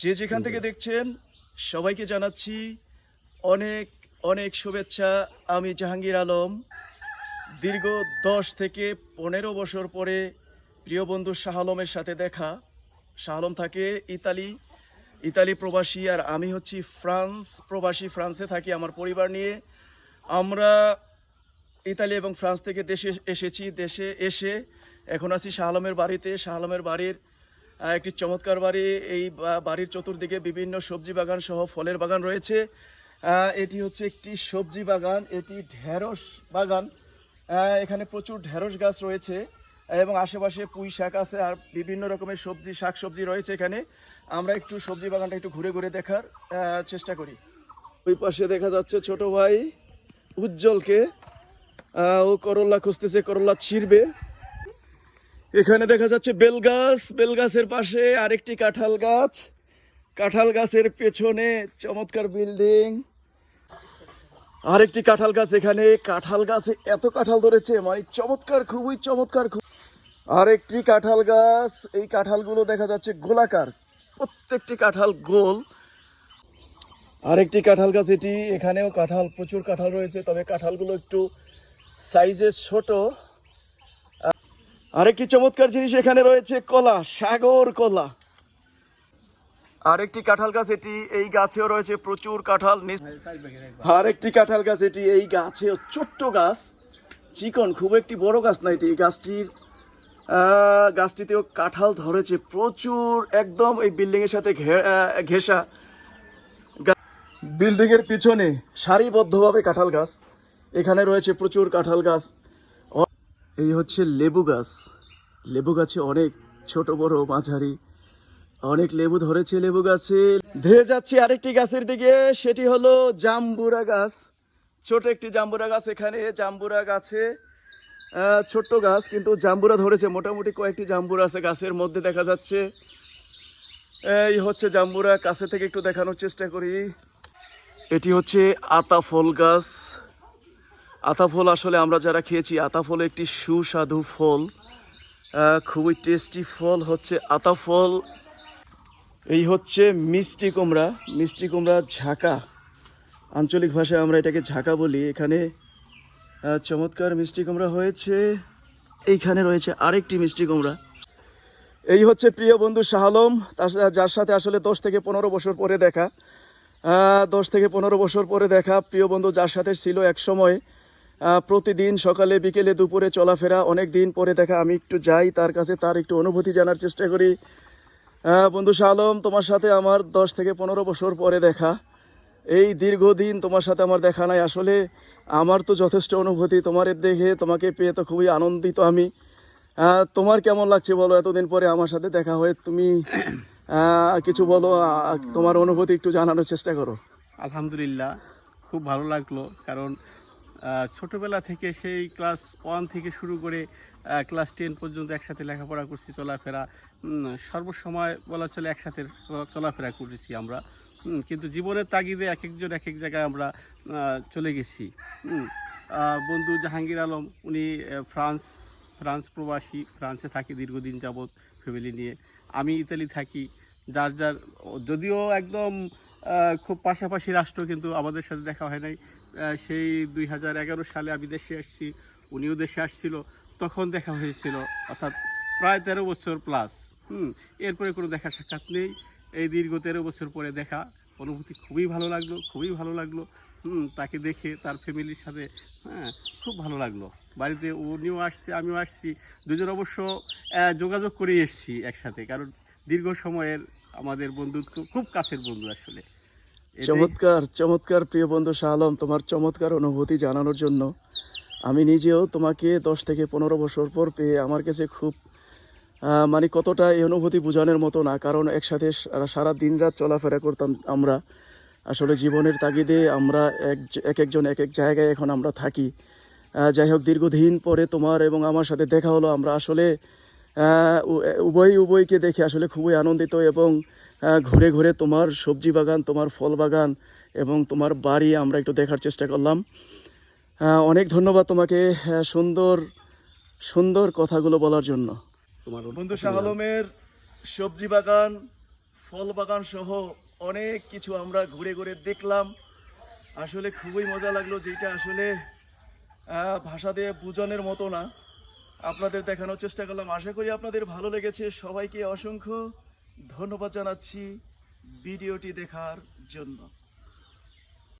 যে যেখান থেকে দেখছেন, সবাইকে জানাচ্ছি অনেক অনেক শুভেচ্ছা। আমি জাহাঙ্গীর আলম। দীর্ঘ দশ থেকে পনেরো বছর পরে প্রিয় বন্ধু শাহ আলমের সাথে দেখা। শাহ আলম থাকে ইতালি ইতালি প্রবাসী, আর আমি হচ্ছি ফ্রান্স প্রবাসী। ফ্রান্সে থাকি আমার পরিবার নিয়ে। আমরা ইতালি এবং ফ্রান্স থেকে দেশে এসেছি, দেশে এসে এখন আছি শাহ আলমের বাড়িতে। শাহ আলমের বাড়ির একটি চমৎকার বাড়ি। এই বাড়ির চতুর্দিকে বিভিন্ন সবজি বাগান সহ ফলের বাগান রয়েছে। এটি হচ্ছে একটি সবজি বাগান, এটি ঢেঁড়স বাগান। এখানে প্রচুর ঢেঁড়স গাছ রয়েছে এবং আশেপাশে পুঁই শাক আছে আর বিভিন্ন রকমের সবজি শাক সবজি রয়েছে এখানে। আমরা একটু সবজি বাগানটা একটু ঘুরে ঘুরে দেখার চেষ্টা করি। ওই পাশে দেখা যাচ্ছে ছোট ভাই উজ্জ্বলকে ও করল্লা খুঁজতেছে করল্লা ছিঁড়বে। এখানে দেখা যাচ্ছে বেল গাছ, বেল গাছের পাশে আরেকটি কাঁঠাল গাছ। কাঁঠাল গাছের পেছনে চমৎকার বিল্ডিং। আরেকটি কাঁঠাল গাছ এখানে। কাঁঠাল গাছে এত কাঁঠাল ধরেছে মানে চমৎকার, খুবই চমৎকার, খুব আরেকটি কাঁঠাল গাছ। এই কাঁঠালগুলো দেখা যাচ্ছে গোলাকার। প্রত্যেকটি কাঁঠাল গোল। আরেকটি কাঁঠাল গাছ এটি। এখানেও কাঁঠাল, প্রচুর কাঁঠাল রয়েছে, তবে কাঁঠালগুলো একটু সাইজে ছোট। আরেকটি চমৎকার জিনিস এখানে রয়েছে কলা সাগর কলা। আরেকটি কাঁঠাল গাছ এটি এই গাছেও রয়েছে প্রচুর কাঁঠাল আরেকটি কাঁঠাল গাছ এটি এই গাছেও ছোট্ট গাছ চিকন খুব একটি বড় গাছ না এটি। এই গাছটির আহ, গাছটিতেও কাঁঠাল ধরেছে প্রচুর একদম এই বিল্ডিং এর সাথে ঘেঁষা। বিল্ডিং এর পিছনে সারিবদ্ধভাবে কাঁঠাল গাছ এখানে রয়েছে প্রচুর কাঁঠাল গাছ। এই হচ্ছে লেবু গাছ। লেবু গাছে অনেক ছোট, বড় মাঝারি। অনেক লেবু ধরেছে লেবু গাছে। ধেয়ে যাচ্ছি আরেকটি গাছের দিকে, সেটি হলো জাম্বুরা গাছ। ছোট একটি জাম্বুরা গাছ এখানে, জাম্বুরা গাছে ছোট্ট গাছ, কিন্তু জাম্বুরা ধরেছে। মোটামুটি কয়েকটি জাম্বুরা আছে গাছের মধ্যে দেখা যাচ্ছে। এই হচ্ছে জাম্বুরা, কাছে থেকে একটু দেখানোর চেষ্টা করি। এটি হচ্ছে আতা ফল গাছ। আতা ফল আসলে আমরা যারা খেয়েছি আতা ফল একটি সুস্বাদু ফল খুবই টেস্টি ফল হচ্ছে আতা ফল এই হচ্ছে মিষ্টি কুমড়া মিষ্টি কুমড়া ঝাঁকা। আঞ্চলিক ভাষায় আমরা এটাকে ঝাঁকা বলি। এখানে চমৎকার মিষ্টি কুমড়া হয়েছে। এইখানে রয়েছে আরেকটি মিষ্টি কুমড়া। এই হচ্ছে প্রিয় বন্ধু শাহ আলম। তার যার সাথে আসলে দশ থেকে পনেরো বছর পরে দেখা। দশ থেকে পনেরো বছর পরে দেখা। প্রিয় বন্ধু, যার সাথে ছিল এক সময় প্রতিদিন সকালে, বিকেলে, দুপুরে চলাফেরা, অনেক দিন পরে দেখা, আমি একটু যাই, তার কাছে তার একটু অনুভূতি জানার চেষ্টা করি। বন্ধু শাহ আলম তোমার সাথে আমার দশ থেকে পনেরো বছর পরে দেখা। এই দীর্ঘদিন তোমার সাথে আমার দেখা নাই। আসলে আমার তো যথেষ্ট অনুভূতি, তোমার দেখে তোমাকে পেয়ে তো খুবই আনন্দিত আমি। তোমার কেমন লাগছে বলো? এতদিন পরে আমার সাথে দেখা হয়ে তুমি কিছু বলো তোমার অনুভূতি একটু জানানোর চেষ্টা করো। আলহামদুলিল্লাহ, খুব ভালো লাগল, কারণ ছোটবেলা থেকে সেই ক্লাস ওয়ান থেকে শুরু করে ক্লাস টেন পর্যন্ত একসাথে লেখাপড়া করছি, চলাফেরা। সর্বসময় বলা চলে একসাথে চলা- চলাফেরা করেছি আমরা। কিন্তু জীবনের তাগিদে এক একজন এক এক জায়গায় আমরা চলে গেছি। বন্ধু জাহাঙ্গীর আলম, উনি ফ্রান্স ফ্রান্স প্রবাসী, ফ্রান্সে থাকি দীর্ঘদিন যাবৎ ফ্যামিলি নিয়ে। আমি ইতালি থাকি, যার যার, যদিও একদম খুব পাশাপাশি রাষ্ট্র কিন্তু আমাদের সাথে দেখা হয় নাই। সেই দুই হাজার এগারো সালে আমি দেশে আসছি, উনিও দেশে আসছিল, তখন দেখা হয়েছিল, অর্থাৎ প্রায় তেরো বছর প্লাস হুম, এরপরে কোনো দেখা সাক্ষাৎ নেই। এই দীর্ঘ তেরো বছর পরে দেখা, অনুভূতি খুবই ভালো লাগল, খুবই ভালো লাগল, হুম, তাকে দেখে তার ফ্যামিলির সাথে হ্যাঁ খুব ভালো লাগল। বাড়িতে উনিও আসছে, আমিও আসছি, দুজন অবশ্য যোগাযোগ করে এসছি একসাথে, কারণ দীর্ঘ সময়ের আমাদের বন্ধুত্ব খুব কাছের বন্ধু আসলে। চমৎকার চমৎকার প্রিয় বন্ধু শাহ আলম, তোমার চমৎকার অনুভূতি জানানোর জন্য। আমি নিজেও তোমাকে দশ থেকে পনেরো বছর পর পেয়ে আমার কাছে খুব মানে কতটা এই অনুভূতি বোঝানোর মতো না। কারণ একসাথে সারা- দিন রাত চলাফেরা করতাম আমরা। আসলে জীবনের তাগিদে আমরা এক এক একজন এক এক জায়গায় এখন আমরা থাকি। যাই হোক, দীর্ঘদিন পরে তোমার এবং আমার সাথে দেখা হলো। আমরা আসলে উভয় উভয়কে দেখে আসলে খুবই আনন্দিত এবং ঘুরে ঘুরে তোমার সবজি বাগান তোমার ফল বাগান এবং তোমার বাড়ি আমরা একটু দেখার চেষ্টা করলাম। অনেক ধন্যবাদ তোমাকে সুন্দর সুন্দর কথাগুলো বলার জন্য। তোমার বন্ধু শাহ আলমের সবজি বাগান ফল বাগান সহ অনেক কিছু আমরা ঘুরে ঘুরে দেখলাম। আসলে খুবই মজা লাগল যেটা আসলে ভাষা দিয়ে বোঝানোর মতো না। আপনাদের দেখানোর চেষ্টা করলাম। আশা করি আপনাদের ভালো লেগেছে। সবাইকে অসংখ্য ধন্যবাদ জানাচ্ছি ভিডিওটি দেখার জন্য।